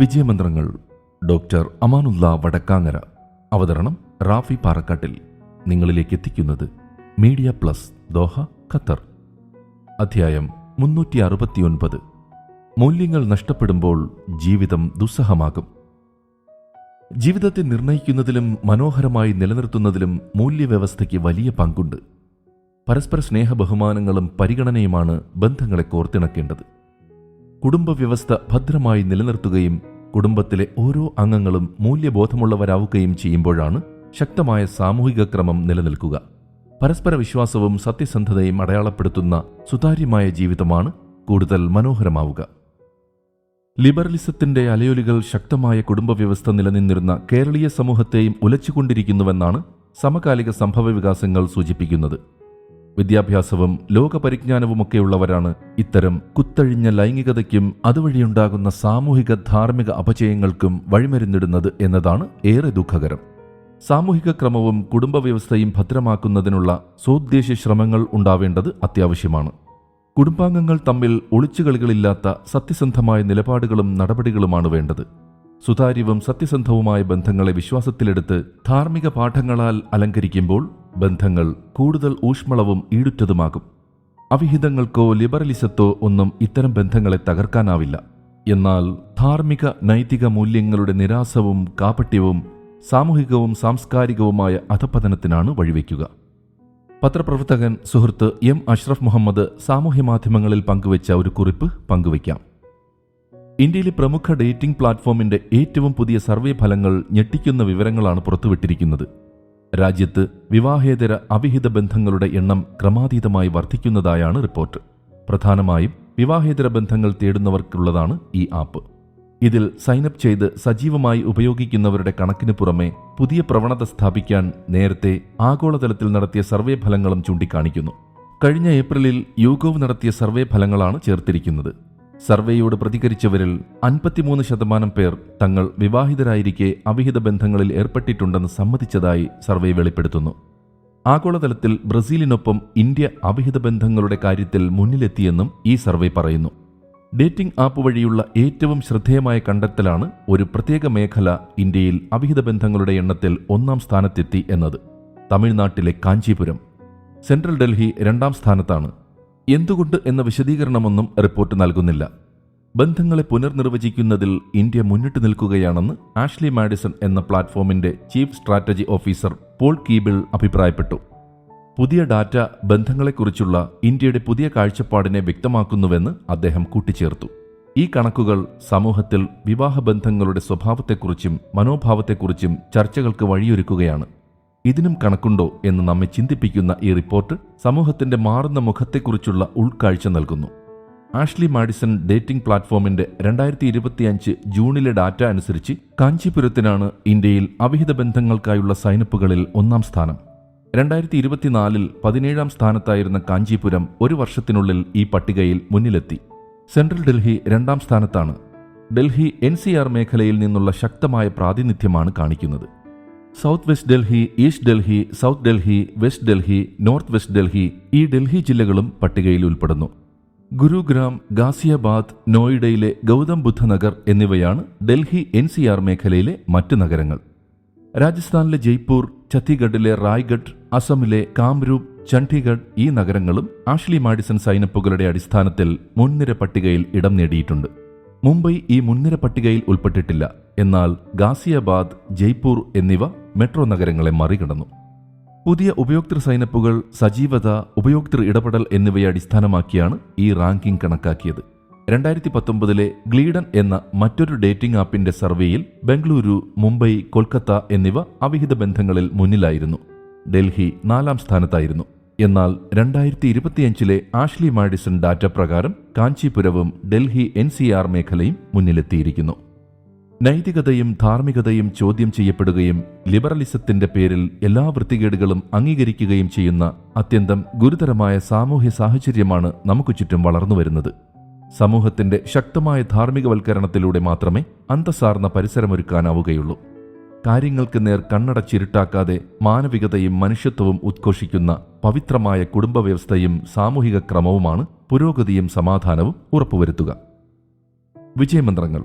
വിജയമന്ത്രങ്ങൾ doctor Amanullah Vadakkangara. അവതരണം റാഫി പാറക്കാട്ടിൽ നിങ്ങളിലേക്ക് എത്തിക്കുന്നത് മീഡിയ പ്ലസ് ദോഹ ഖത്തർ. അധ്യായം മുന്നൂറ്റി അറുപത്തിയൊൻപത് മൂല്യങ്ങൾ നഷ്ടപ്പെടുമ്പോൾ ജീവിതം ദുസ്സഹമാകും. ജീവിതത്തെ നിർണയിക്കുന്നതിലും മനോഹരമായി നിലനിർത്തുന്നതിലും മൂല്യവ്യവസ്ഥയ്ക്ക് വലിയ പങ്കുണ്ട്. പരസ്പര സ്നേഹ ബഹുമാനങ്ങളും പരിഗണനയുമാണ് ബന്ധങ്ങളെ കോർത്തിണക്കേണ്ടത്. കുടുംബവ്യവസ്ഥ ഭദ്രമായി നിലനിർത്തുകയും കുടുംബത്തിലെ ഓരോ അംഗങ്ങളും മൂല്യബോധമുള്ളവരാവുകയും ചെയ്യുമ്പോഴാണ് ശക്തമായ സാമൂഹിക ക്രമം നിലനിൽക്കുക. പരസ്പര വിശ്വാസവും സത്യസന്ധതയും അടയാളപ്പെടുത്തുന്ന സുതാര്യമായ ജീവിതമാണ് കൂടുതൽ മനോഹരമാവുക. ലിബറലിസത്തിന്റെ അലയൊലികൾ ശക്തമായ കുടുംബവ്യവസ്ഥ നിലനിന്നിരുന്ന കേരളീയ സമൂഹത്തെയും ഉലച്ചുകൊണ്ടിരിക്കുന്നുവെന്നാണ് സമകാലിക സംഭവ വികാസങ്ങൾ സൂചിപ്പിക്കുന്നത്. വിദ്യാഭ്യാസവും ലോകപരിജ്ഞാനവുമൊക്കെയുള്ളവരാണ് ഇത്തരം കുത്തഴിഞ്ഞ ലൈംഗികതയ്ക്കും അതുവഴിയുണ്ടാകുന്ന സാമൂഹിക ധാർമ്മിക അപചയങ്ങൾക്കും വഴിമരുന്നിടുന്നത് എന്നതാണ് ഏറെ ദുഃഖകരം. സാമൂഹിക ക്രമവും കുടുംബ വ്യവസ്ഥയും ഭദ്രമാക്കുന്നതിനുള്ള സോദ്ദേശ്യ ശ്രമങ്ങൾ ഉണ്ടാവേണ്ടത് അത്യാവശ്യമാണ്. കുടുംബാംഗങ്ങൾ തമ്മിൽ ഒളിച്ചുകളികളില്ലാത്ത സത്യസന്ധമായ നിലപാടുകളും നടപടികളുമാണ് വേണ്ടത്. സുതാര്യവും സത്യസന്ധവുമായ ബന്ധങ്ങളെ വിശ്വാസത്തിലെടുത്ത് ധാർമ്മിക പാഠങ്ങളാൽ അലങ്കരിക്കുമ്പോൾ ബന്ധങ്ങൾ കൂടുതൽ ഊഷ്മളവും ഈടുറ്റതുമാകും. അവിഹിതങ്ങൾക്കോ ലിബറലിസത്തോ ഒന്നും ഇത്തരം ബന്ധങ്ങളെ തകർക്കാനാവില്ല. എന്നാൽ ധാർമ്മിക നൈതിക മൂല്യങ്ങളുടെ നിരാസവും കാപട്യവും സാമൂഹികവും സാംസ്കാരികവുമായ അധപതനത്തിനാണ് വഴിവെക്കുക. പത്രപ്രവർത്തകൻ സുഹൃത്ത് എം അഷ്റഫ് മുഹമ്മദ് സാമൂഹ്യ മാധ്യമങ്ങളിൽ പങ്കുവച്ച ഒരു കുറിപ്പ് പങ്കുവയ്ക്കാം. ഇന്ത്യയിലെ പ്രമുഖ ഡേറ്റിംഗ് പ്ലാറ്റ്ഫോമിന്റെ ഏറ്റവും പുതിയ സർവേ ഫലങ്ങൾ ഞെട്ടിക്കുന്ന വിവരങ്ങളാണ് പുറത്തുവിട്ടിരിക്കുന്നത്. രാജ്യത്ത് വിവാഹേതര അവിഹിത ബന്ധങ്ങളുടെ എണ്ണം ക്രമാതീതമായി വർദ്ധിക്കുന്നതായാണ് റിപ്പോർട്ട്. പ്രധാനമായും വിവാഹേതര ബന്ധങ്ങൾ തേടുന്നവർക്കുള്ളതാണ് ഈ ആപ്പ്. ഇതിൽ സൈനപ്പ് ചെയ്ത് സജീവമായി ഉപയോഗിക്കുന്നവരുടെ കണക്കിന് പുറമെ പുതിയ പ്രവണത സ്ഥാപിക്കാൻ നേരത്തെ ആഗോളതലത്തിൽ നടത്തിയ സർവേ ഫലങ്ങളും ചൂണ്ടിക്കാണിക്കുന്നു. കഴിഞ്ഞ ഏപ്രിലിൽ യൂഗോവ് നടത്തിയ സർവേ ഫലങ്ങളാണ് ചേർത്തിരിക്കുന്നത്. സർവേയോട് പ്രതികരിച്ചവരിൽ അൻപത്തിമൂന്ന് ശതമാനം പേർ തങ്ങൾ വിവാഹിതരായിരിക്കെ അവിഹിത ബന്ധങ്ങളിൽ ഏർപ്പെട്ടിട്ടുണ്ടെന്ന് സമ്മതിച്ചതായി സർവേ വെളിപ്പെടുത്തുന്നു. ആഗോളതലത്തിൽ ബ്രസീലിനൊപ്പം ഇന്ത്യ അവിഹിത ബന്ധങ്ങളുടെ കാര്യത്തിൽ മുന്നിലെത്തിയെന്നും ഈ സർവേ പറയുന്നു. ഡേറ്റിംഗ് ആപ്പ് വഴിയുള്ള ഏറ്റവും ശ്രദ്ധേയമായ കണ്ടെത്തലാണ് ഒരു പ്രത്യേക മേഖല ഇന്ത്യയിൽ അവിഹിത ബന്ധങ്ങളുടെ എണ്ണത്തിൽ ഒന്നാം സ്ഥാനത്തെത്തി എന്നത്. തമിഴ്നാട്ടിലെ കാഞ്ചീപുരം. സെൻട്രൽ ഡൽഹി രണ്ടാം സ്ഥാനത്താണ്. എന്തുകൊണ്ട് എന്ന വിശദീകരണമൊന്നും റിപ്പോർട്ട് നൽകുന്നില്ല. ബന്ധങ്ങളെ പുനർനിർവചിക്കുന്നതിൽ ഇന്ത്യ മുന്നിട്ട് നിൽക്കുകയാണെന്ന് ആഷ്ലി മാഡിസൺ എന്ന പ്ലാറ്റ്ഫോമിന്റെ chief strategy officer Paul Keable അഭിപ്രായപ്പെട്ടു. പുതിയ ഡാറ്റ ബന്ധങ്ങളെക്കുറിച്ചുള്ള ഇന്ത്യയുടെ പുതിയ കാഴ്ചപ്പാടിനെ വ്യക്തമാക്കുന്നുവെന്ന് അദ്ദേഹം കൂട്ടിച്ചേർത്തു. ഈ കണക്കുകൾ സമൂഹത്തിൽ വിവാഹബന്ധങ്ങളുടെ സ്വഭാവത്തെക്കുറിച്ചും മനോഭാവത്തെക്കുറിച്ചും ചർച്ചകൾക്ക് വഴിയൊരുക്കുകയാണ്. ഇതിനും കണക്കുണ്ടോ എന്ന് നമ്മെ ചിന്തിപ്പിക്കുന്ന ഈ റിപ്പോർട്ട് സമൂഹത്തിന്റെ മാറുന്ന മുഖത്തെക്കുറിച്ചുള്ള ഉൾക്കാഴ്ച നൽകുന്നു. ആഷ്ലി മാഡിസൺ ഡേറ്റിംഗ് പ്ലാറ്റ്ഫോമിന്റെ രണ്ടായിരത്തി ഇരുപത്തിയഞ്ച് ജൂണിലെ ഡാറ്റ അനുസരിച്ച് കാഞ്ചീപുരത്തിനാണ് ഇന്ത്യയിൽ അവിഹിത ബന്ധങ്ങൾക്കായുള്ള സൈനപ്പുകളിൽ ഒന്നാം സ്ഥാനം. രണ്ടായിരത്തി ഇരുപത്തിനാലിൽ പതിനേഴാം സ്ഥാനത്തായിരുന്ന കാഞ്ചീപുരം ഒരു വർഷത്തിനുള്ളിൽ ഈ പട്ടികയിൽ മുന്നിലെത്തി. സെൻട്രൽ ഡൽഹി രണ്ടാം സ്ഥാനത്താണ്. ഡൽഹി എൻ മേഖലയിൽ നിന്നുള്ള ശക്തമായ പ്രാതിനിധ്യമാണ് കാണിക്കുന്നത്. South west Delhi east Delhi south Delhi west Delhi north west Delhi ഈ ഡൽഹി ജില്ലകളും പട്ടികയിൽ ഉൾപ്പെടുന്നു. ഗുരുഗ്രാം ഗാസിയാബാദ് നോയിഡയിലെ ഗൗതം ബുദ്ധ നഗർ എന്നിവയാണ് ഡൽഹി എൻ സി ആർ മേഖലയിലെ മറ്റ് നഗരങ്ങൾ. രാജസ്ഥാനിലെ ജയ്പൂർ ഛത്തീഗഡിലെ റായ്ഗഡ് അസമിലെ കാംരൂപ് ചണ്ഡീഗഡ് ഈ നഗരങ്ങളും ആഷ്ലി മാഡിസൺ സൈനപ്പുകളുടെ അടിസ്ഥാനത്തിൽ മുൻനിര പട്ടികയിൽ ഇടം നേടിയിട്ടുണ്ട്. മുംബൈ ഈ മുൻനിര പട്ടികയിൽ ഉൾപ്പെട്ടിട്ടില്ല. എന്നാൽ ഗാസിയാബാദ് ജയ്പൂർ എന്നിവ മെട്രോ നഗരങ്ങളെ മറികടന്നു. പുതിയ ഉപയോക്തൃ സൈനപ്പുകൾ സജീവത ഉപയോക്തൃ ഇടപെടൽ എന്നിവയെ അടിസ്ഥാനമാക്കിയാണ് ഈ റാങ്കിംഗ് കണക്കാക്കിയത്. രണ്ടായിരത്തി പത്തൊമ്പതിലെ ഗ്ലീഡൻ എന്ന മറ്റൊരു ഡേറ്റിംഗ് ആപ്പിന്റെ സർവേയിൽ ബംഗളൂരു മുംബൈ കൊൽക്കത്ത എന്നിവ അവിഹിത ബന്ധങ്ങളിൽ മുന്നിലായിരുന്നു. ഡൽഹി നാലാം സ്ഥാനത്തായിരുന്നു. എന്നാൽ രണ്ടായിരത്തി ഇരുപത്തിയഞ്ചിലെ ആഷ്ലി മാഡിസൺ ഡാറ്റ പ്രകാരം കാഞ്ചീപുരവും ഡൽഹി എൻ മേഖലയും മുന്നിലെത്തിയിരിക്കുന്നു. നൈതികതയും ധാർമ്മികതയും ചോദ്യം ചെയ്യപ്പെടുകയും ലിബറലിസത്തിന്റെ പേരിൽ എല്ലാ വൃത്തികേടുകളും അംഗീകരിക്കുകയും ചെയ്യുന്ന അത്യന്തം ഗുരുതരമായ സാമൂഹ്യ സാഹചര്യമാണ് നമുക്ക് ചുറ്റും വളർന്നു വരുന്നത്. സമൂഹത്തിന്റെ ശക്തമായ ധാർമ്മികവൽക്കരണത്തിലൂടെ മാത്രമേ അന്തസാർന്ന പരിസരമൊരുക്കാനാവുകയുള്ളൂ. കാര്യങ്ങൾക്ക് നേർ കണ്ണടച്ചിരുട്ടാക്കാതെ മാനവികതയും മനുഷ്യത്വവും ഉദ്ഘോഷിക്കുന്ന പവിത്രമായ കുടുംബ വ്യവസ്ഥയും സാമൂഹിക ക്രമവുമാണ് പുരോഗതിയും സമാധാനവും ഉറപ്പുവരുത്തുക. വിജയമന്ത്രങ്ങൾ